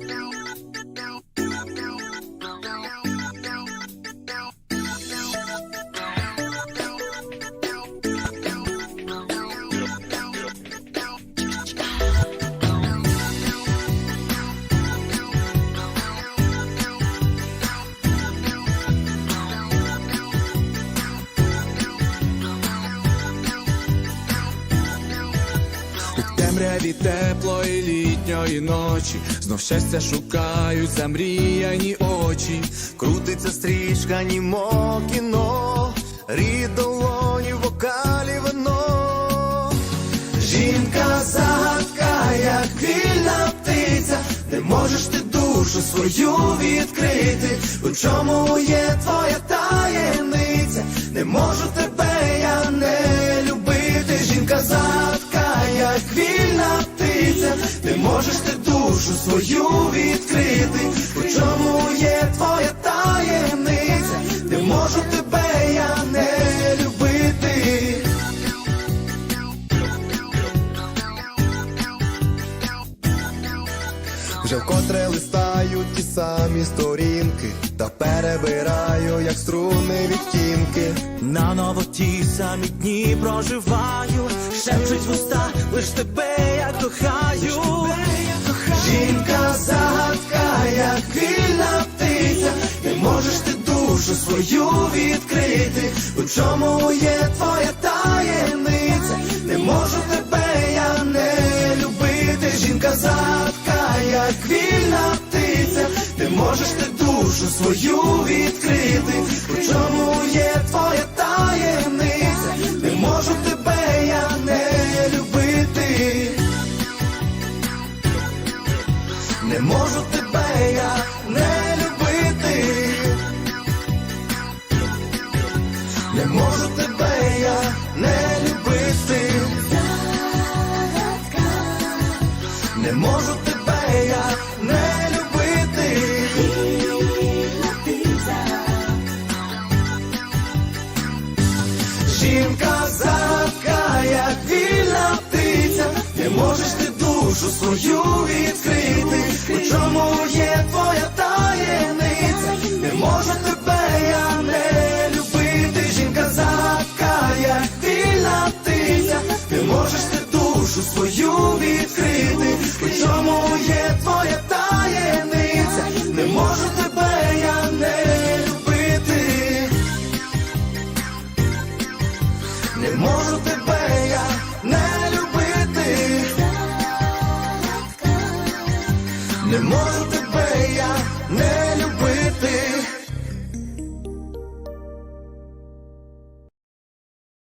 Bye. Темряві теплої літньої ночі знов щастя шукають замріяні очі. Крутиться стрічка, німо кіно, рід долоні, в вокалі вино. Жінка загадка, як вільна птиця, не можеш ти душу свою відкрити. У чому є твоя таємниця? Не можу тебе можеш ти душу свою відкрити. У чому є твоя таємниця? Не можу тебе я не любити. Вже вкотре листаю ті самі сторінки, та перебираю, як струни відтінки. Наново ті самі дні проживаю, шепчуть вуста, лиш тебе я кохаю. Душу свою відкрити. У чому є твоя таємниця? Не можу тебе я не любити. Жінка загадка, як вільна птиця, не можеш ти душу свою відкрити. У чому є твоя таємниця? Не можу тебе я не любити. Не можу тебе я не Не можу тебе я не любити. Не можу тебе я не любити. Жінка загадка, як вільна птиця, не можеш ти душу свою відкрити. У чому є твоя таємниця? Не можу тебе душу свою відкрити. У чому є твоя таємниця? Не можу тебе я не любити. Не можу тебе я не любити. Не можу тебе